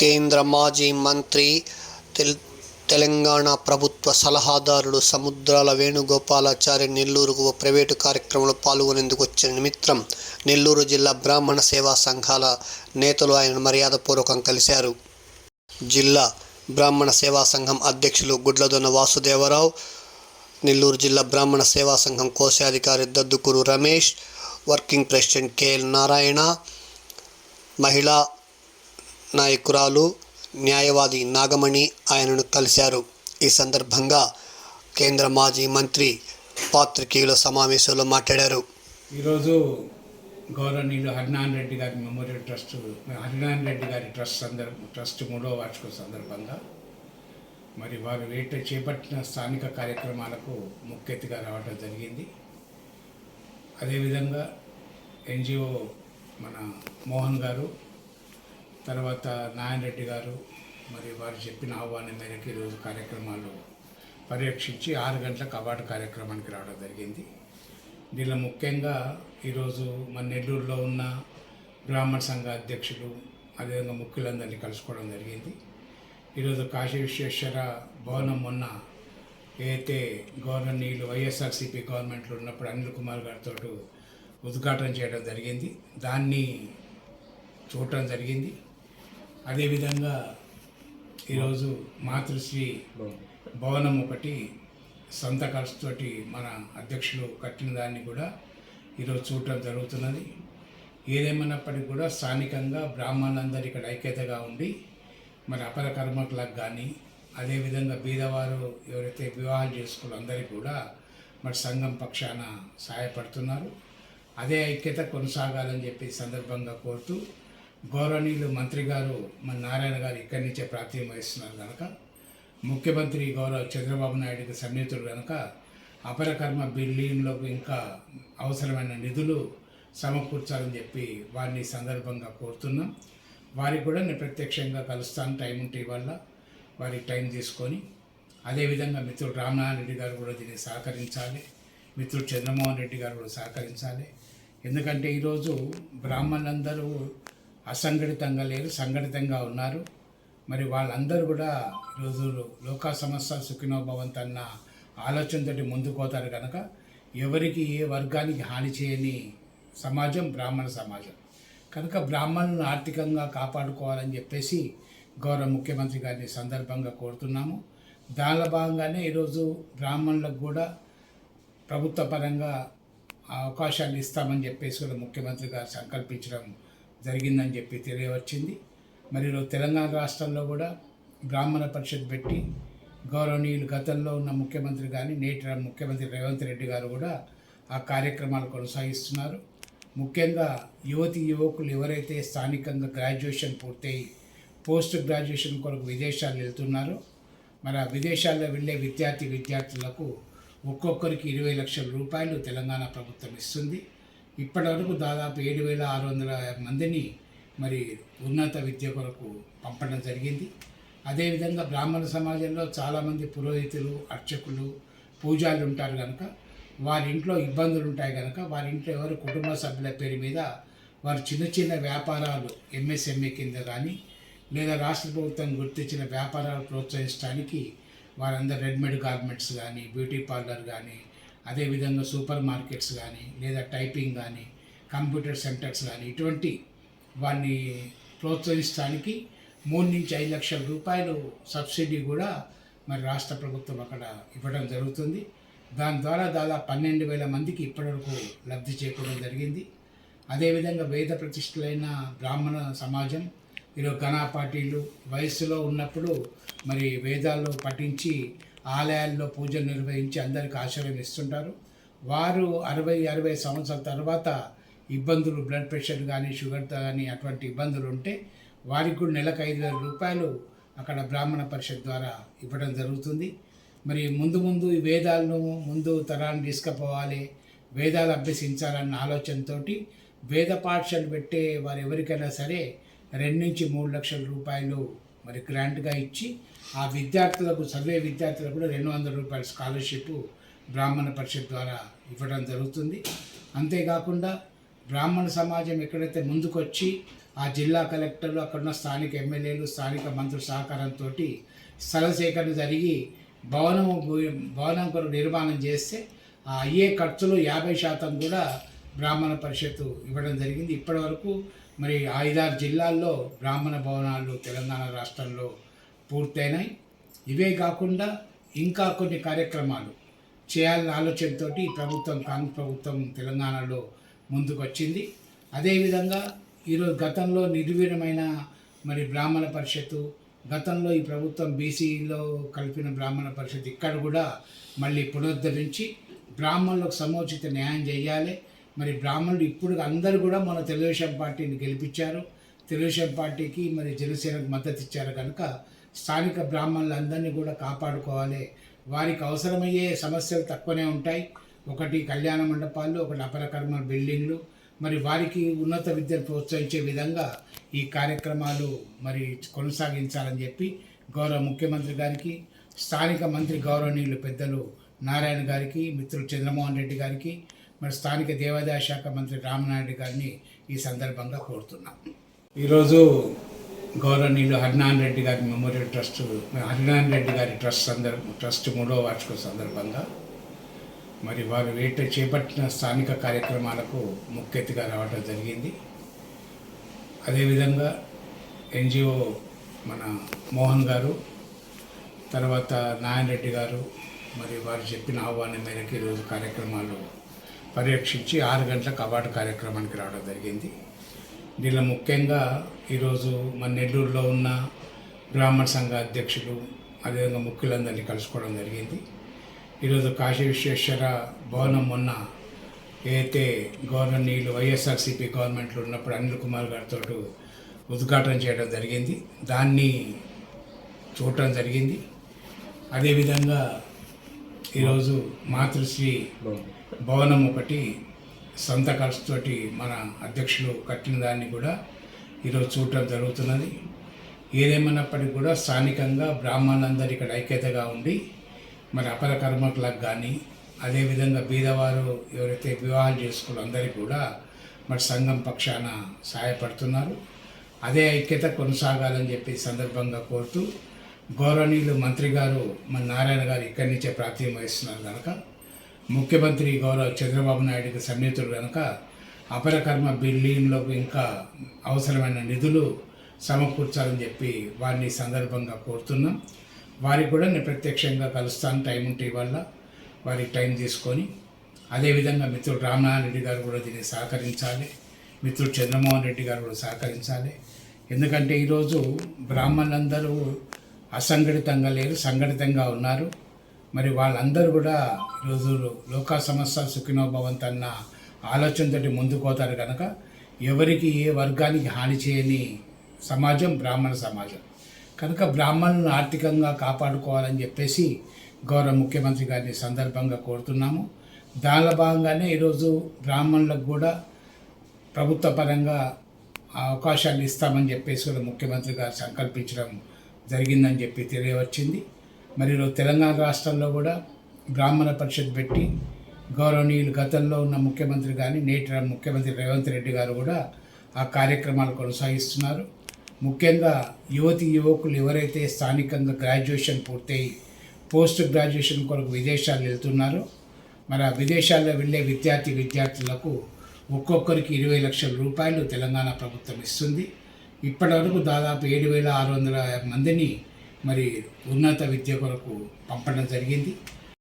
కేంద్ర మాజీ మంత్రి తెల్ తెలంగాణ ప్రభుత్వ సలహాదారుడు సముద్రాల వేణుగోపాలాచారి నెల్లూరుకు ఓ ప్రైవేటు కార్యక్రమంలో పాల్గొనేందుకు వచ్చిన నిమిత్తం నెల్లూరు జిల్లా బ్రాహ్మణ సేవా సంఘాల నేతలు ఆయన మర్యాదపూర్వకం కలిశారు. జిల్లా బ్రాహ్మణ సేవా సంఘం అధ్యక్షులు గుడ్లదొన్న వాసుదేవరావు నెల్లూరు జిల్లా బ్రాహ్మణ సేవా సంఘం కోశాధికారి Daddukuru Ramesh working president KL Narayana మహిళా నాయకురాలు న్యాయవాది నాగమణి ఆయనను కలిశారు. ఈ సందర్భంగా కేంద్ర మాజీ మంత్రి పాత్రికేయుల సమావేశంలో మాట్లాడారు. ఈరోజు గౌరవనీయులు హరినారాయణ రెడ్డి గారి మెమోరియల్ ట్రస్ట్ హరినారాయణ రెడ్డి గారి ట్రస్ట్ సందర్భ ట్రస్ట్ మూడవ వార్షిక సందర్భంగా మరి వారు వేట చేపట్టిన స్థానిక కార్యక్రమాలకు ముఖ్యతిగా రావడం జరిగింది. అదేవిధంగా ఎన్జిఓ మన మోహన్ గారు తర్వాత నారాయణ రెడ్డి గారు మరి వారు చెప్పిన ఆహ్వానం మేరకు ఈరోజు కార్యక్రమాలు పర్యవేక్షించి ఆరు గంటలకు అవార్డు కార్యక్రమానికి రావడం జరిగింది. దీనిలో ముఖ్యంగా ఈరోజు మన నెల్లూరులో ఉన్న బ్రాహ్మణ సంఘ అధ్యక్షులు అదేవిధంగా ముఖ్యులందరినీ కలుసుకోవడం జరిగింది. ఈరోజు కాశీ విశ్వేశ్వర భవనం మొన్న ఏదైతే నీళ్ళు వైఎస్ఆర్సీపీ గవర్నమెంట్లో ఉన్నప్పుడు అనిల్ కుమార్ గారితో ఉద్ఘాటన చేయడం జరిగింది. దాన్ని చూడటం జరిగింది. అదేవిధంగా ఈరోజు మాతృశ్రీ భవనం ఒకటి సొంత ఖర్చుతోటి మన అధ్యక్షులు కట్టిన దాన్ని కూడా ఈరోజు చూడటం జరుగుతున్నది. ఏదేమైనప్పటికీ కూడా స్థానికంగా బ్రాహ్మణులందరూ ఇక్కడ ఐక్యతగా ఉండి మరి అపర కర్మకులకు కానీ అదేవిధంగా బీదవారు ఎవరైతే వివాహాలు చేసుకున్న అందరికీ కూడా మరి సంఘం పక్షాన సహాయపడుతున్నారు. అదే ఐక్యత కొనసాగాలని చెప్పి సందర్భంగా కోరుతూ గౌరవనీయులు మంత్రి గారు మన నారాయణ గారు ఇక్కడి నుంచే ప్రాతినిధ్యం వహిస్తున్నారు కనుక ముఖ్యమంత్రి గౌరవ చంద్రబాబు నాయుడుకి సన్నిహితుడు కనుక అపరకర్మ బిల్లింగ్లకు ఇంకా అవసరమైన నిధులు సమకూర్చాలని చెప్పి వారిని సందర్భంగా కోరుతున్నాం. వారికి కూడా నేను ప్రత్యక్షంగా కలుస్తాను టైం ఉంటే వల్ల వారికి టైం తీసుకొని అదేవిధంగా మిత్రుడు రామనారాయణ రెడ్డి గారు కూడా దీన్ని సహకరించాలి. మిత్రుడు చంద్రమోహన్ రెడ్డి గారు కూడా సహకరించాలి. ఎందుకంటే ఈరోజు బ్రాహ్మణులందరూ అసంఘటితంగా లేరు సంఘటితంగా ఉన్నారు. మరి వాళ్ళందరూ కూడా ఈరోజు లోకా సమస్య సుఖినోభవంత్ అన్న ఆలోచనతోటి ముందుకోతారు కనుక ఎవరికి ఏ వర్గానికి హాని చేయని సమాజం బ్రాహ్మణ సమాజం. కనుక బ్రాహ్మణులను ఆర్థికంగా కాపాడుకోవాలని చెప్పేసి గౌరవ ముఖ్యమంత్రి గారిని సందర్భంగా కోరుతున్నాము. దానిలో భాగంగానే ఈరోజు బ్రాహ్మణులకు కూడా ప్రభుత్వ పరంగా అవకాశాలు ఇస్తామని చెప్పేసి కూడా ముఖ్యమంత్రి గారు సంకల్పించడం జరిగిందని చెప్పి తెలియవచ్చింది. మరి తెలంగాణ రాష్ట్రంలో కూడా బ్రాహ్మణ పరిషత్ పెట్టి గౌరవనీయులు గతంలో ఉన్న ముఖ్యమంత్రి కానీ నేటి ముఖ్యమంత్రి రేవంత్ రెడ్డి గారు కూడా ఆ కార్యక్రమాలు కొనసాగిస్తున్నారు. ముఖ్యంగా యువతి యువకులు ఎవరైతే స్థానికంగా గ్రాడ్యుయేషన్ పూర్తయి పోస్ట్ గ్రాడ్యుయేషన్ కొరకు విదేశాలు వెళ్తున్నారో మరి ఆ విదేశాల్లో వెళ్ళే విద్యార్థి విద్యార్థులకు ఒక్కొక్కరికి ఇరవై లక్షల రూపాయలు తెలంగాణ ప్రభుత్వం ఇస్తుంది. ఇప్పటివరకు దాదాపు ఏడు వేల ఆరు వందల మందిని మరి ఉన్నత విద్య కొరకు పంపడం జరిగింది. అదేవిధంగా బ్రాహ్మణ సమాజంలో చాలామంది పురోహితులు అర్చకులు పూజారులు ఉంటారు కనుక వారి ఇంట్లో ఇబ్బందులు ఉంటాయి కనుక వారి ఇంట్లో ఎవరు కుటుంబ సభ్యుల పేరు మీద వారు చిన్న చిన్న వ్యాపారాలు ఎంఎస్ఎంఈ కింద కానీ లేదా రాష్ట్ర ప్రభుత్వం గుర్తించిన వ్యాపారాలు ప్రోత్సహించడానికి వారందరూ రెడీమేడ్ గార్మెంట్స్ కానీ బ్యూటీ పార్లర్ కానీ అదేవిధంగా సూపర్ మార్కెట్స్ కానీ లేదా టైపింగ్ కానీ కంప్యూటర్ సెంటర్స్ కానీ ఇటువంటి వారిని ప్రోత్సహించడానికి మూడు నుంచి ఐదు లక్షల రూపాయలు సబ్సిడీ కూడా మరి రాష్ట్ర ప్రభుత్వం అక్కడ ఇవ్వడం జరుగుతుంది. దాని ద్వారా దాదాపు పన్నెండు వేల మందికి ఇప్పటివరకు లబ్ధి చేకూరడం జరిగింది. అదేవిధంగా వేద ప్రతిష్టలైన బ్రాహ్మణ సమాజం ఈరోజు ఘనా పార్టీలు వయస్సులో ఉన్నప్పుడు మరి వేదాల్లో పఠించి ఆలయాల్లో పూజలు నిర్వహించి అందరికి ఆశ్రయం ఇస్తుంటారు. వారు అరవై అరవై సంవత్సరాల తర్వాత ఇబ్బందులు బ్లడ్ ప్రెషర్ కానీ షుగర్ కానీ అటువంటి ఇబ్బందులు ఉంటే వారికి కూడా నెలకు ఐదు వేల రూపాయలు అక్కడ బ్రాహ్మణ పరిషత్ ద్వారా ఇవ్వడం జరుగుతుంది. మరి ముందు ముందు ఈ వేదాలను ముందు తరాన్ని తీసుకుపోవాలి వేదాలు అభ్యసించాలన్న ఆలోచనతోటి వేద పాఠశాలు పెట్టే వారు ఎవరికైనా సరే రెండు నుంచి మూడు లక్షల రూపాయలు మరి గ్రాంట్గా ఇచ్చి ఆ విద్యార్థులకు చదివే విద్యార్థులకు కూడా రెండు వందల రూపాయల స్కాలర్షిప్ బ్రాహ్మణ పరిషత్ ద్వారా ఇవ్వడం జరుగుతుంది. అంతేకాకుండా బ్రాహ్మణ సమాజం ఎక్కడైతే ముందుకొచ్చి ఆ జిల్లా కలెక్టర్లు అక్కడున్న స్థానిక ఎమ్మెల్యేలు స్థానిక మంత్రుల సహకారంతో స్థల సేకరణ జరిగి భవనము భవనం కొరకు నిర్మాణం చేస్తే ఆ అయ్యే ఖర్చులు యాభై శాతం కూడా బ్రాహ్మణ పరిషత్తు ఇవ్వడం జరిగింది. ఇప్పటివరకు మరి ఐదారు జిల్లాల్లో బ్రాహ్మణ భవనాలు తెలంగాణ రాష్ట్రంలో పూర్తయినాయి. ఇవే కాకుండా ఇంకా కొన్ని కార్యక్రమాలు చేయాలనే ఆలోచనతో ఈ ప్రభుత్వం కాంగ్రెస్ ప్రభుత్వం తెలంగాణలో ముందుకు వచ్చింది అదేవిధంగా ఈరోజు గతంలో నిర్వీణమైన మరి బ్రాహ్మణ పరిషత్తు గతంలో ఈ ప్రభుత్వం బీసీలో కలిపిన బ్రాహ్మణ పరిషత్ ఇక్కడ కూడా మళ్ళీ పునరుద్ధరించి బ్రాహ్మణులకు సముచిత న్యాయం చేయాలి. మరి బ్రాహ్మణులు ఇప్పుడు అందరూ కూడా మన తెలుగుదేశం పార్టీని గెలిపించారు. తెలుగుదేశం పార్టీకి మరి జనసేనకు మద్దతు ఇచ్చారు కనుక స్థానిక బ్రాహ్మణులందరినీ కూడా కాపాడుకోవాలి. వారికి అవసరమయ్యే సమస్యలు తక్కువనే ఉంటాయి. ఒకటి కళ్యాణ మండపాలు ఒకటి అపరకర్మ బిల్డింగ్లు. మరి వారికి ఉన్నత విద్యను ప్రోత్సహించే విధంగా ఈ కార్యక్రమాలు మరి కొనసాగించాలని చెప్పి గౌరవ ముఖ్యమంత్రి గారికి స్థానిక మంత్రి గౌరవనీయులు పెద్దలు నారాయణ గారికి మిత్రులు చంద్రమోహన్ రెడ్డి గారికి మరి స్థానిక దేవాదాయ శాఖ మంత్రి రామనాయుడు గారిని ఈ సందర్భంగా కోరుతున్నాం. ఈరోజు గౌరవనీయులు హరినాన్ రెడ్డి గారి మెమోరియల్ ట్రస్ట్ హరినాన్ రెడ్డి గారి ట్రస్ట్ సందర్భ ట్రస్ట్ మూడవ వార్షిక సందర్భంగా మరి వారు వేట చేపట్టిన స్థానిక కార్యక్రమాలకు ముఖ్య రావడం జరిగింది. అదేవిధంగా ఎన్జిఓ మన మోహన్ గారు తర్వాత నారాయణ రెడ్డి గారు మరి వారు చెప్పిన ఆహ్వానం మేరకు ఈరోజు కార్యక్రమాలు పర్యవేక్షించి ఆరు గంటలకు అవార్డు కార్యక్రమానికి రావడం జరిగింది. దీనిలో ముఖ్యంగా ఈరోజు మన నెల్లూరులో ఉన్న బ్రాహ్మణ సంఘ అధ్యక్షులు అదేవిధంగా ముఖ్యులందరినీ కలుసుకోవడం జరిగింది. ఈరోజు కాశీ విశ్వేశ్వర భవనం మొన్న ఏదైతే నీళ్ళు వైఎస్ఆర్సీపీ గవర్నమెంట్లో ఉన్నప్పుడు అనిల్ కుమార్ గారితో ఉద్ఘాటన చేయడం జరిగింది. దాన్ని చూడటం జరిగింది. అదేవిధంగా ఈరోజు మాతృశ్రీ భవనం ఒకటి సొంత ఖర్చుతోటి మన అధ్యక్షులు కట్టిన దాన్ని కూడా ఈరోజు చూడటం జరుగుతున్నది. ఏదేమన్నప్పటికీ కూడా స్థానికంగా బ్రాహ్మణులందరూ ఇక్కడ ఐక్యతగా ఉండి మరి అపర కర్మకులకు కానీ అదేవిధంగా బీదవారు ఎవరైతే వివాహాలు చేసుకున్న అందరికీ కూడా మరి సంఘం పక్షాన సహాయపడుతున్నారు. అదే ఐక్యత కొనసాగాలని చెప్పి సందర్భంగా కోరుతూ గౌరవనీయులు మంత్రి గారు మన నారాయణ గారు ఇక్కడి నుంచే ప్రాతినిధ్యం వహిస్తున్నారు కనుక. ముఖ్యమంత్రి గౌరవ చంద్రబాబు నాయుడుకి సన్నిహితుడు కనుక అపరకర్మ బిల్డింగ్లకు ఇంకా అవసరమైన నిధులు సమకూర్చాలని చెప్పి వారిని సందర్భంగా కోరుతున్నాం. వారికి కూడా నేను ప్రత్యక్షంగా కలుస్తాను. టైం ఉంటే వల్ల వారికి టైం తీసుకొని అదేవిధంగా మిత్రుడు రామనారాయణ రెడ్డి గారు కూడా దీన్ని సహకరించాలి. మిత్రుడు చంద్రమోహన్ రెడ్డి గారు కూడా సహకరించాలి. ఎందుకంటే ఈరోజు బ్రాహ్మణులందరూ అసంఘటితంగా లేరు సంఘటితంగా ఉన్నారు. మరి వాళ్ళందరూ కూడా ఈరోజు లోకా సమస్య సుఖినోభవంత్ అన్న ఆలోచనతోటి ముందుకు పోతారు కనుక ఎవరికి ఏ వర్గానికి హాని చేయని సమాజం బ్రాహ్మణ సమాజం. కనుక బ్రాహ్మణులను ఆర్థికంగా కాపాడుకోవాలని చెప్పేసి గౌరవ ముఖ్యమంత్రి గారిని సందర్భంగా కోరుతున్నాము. దానిలో భాగంగానే ఈరోజు బ్రాహ్మణులకు కూడా ప్రభుత్వ పరంగా అవకాశాలు ఇస్తామని చెప్పేసి కూడా ముఖ్యమంత్రి గారు సంకల్పించడం జరిగిందని చెప్పి తెలియవచ్చింది. మరి తెలంగాణ రాష్ట్రంలో కూడా బ్రాహ్మణ పరిషత్ పెట్టి గౌరవనీయులు గతంలో ఉన్న ముఖ్యమంత్రి కానీ నేటి ముఖ్యమంత్రి రేవంత్ రెడ్డి గారు కూడా ఆ కార్యక్రమాలు కొనసాగిస్తున్నారు. ముఖ్యంగా యువతి యువకులు ఎవరైతే స్థానికంగా గ్రాడ్యుయేషన్ పూర్తయి పోస్ట్ గ్రాడ్యుయేషన్ కొరకు విదేశాలు వెళ్తున్నారో మరి ఆ విదేశాల్లో వెళ్ళే విద్యార్థి విద్యార్థులకు ఒక్కొక్కరికి ఇరవై లక్షల రూపాయలు తెలంగాణ ప్రభుత్వం ఇస్తుంది. ఇప్పటివరకు దాదాపు ఏడు వేల ఆరు వందల మందిని మరి ఉన్నత విద్య కొరకు పంపడం జరిగింది.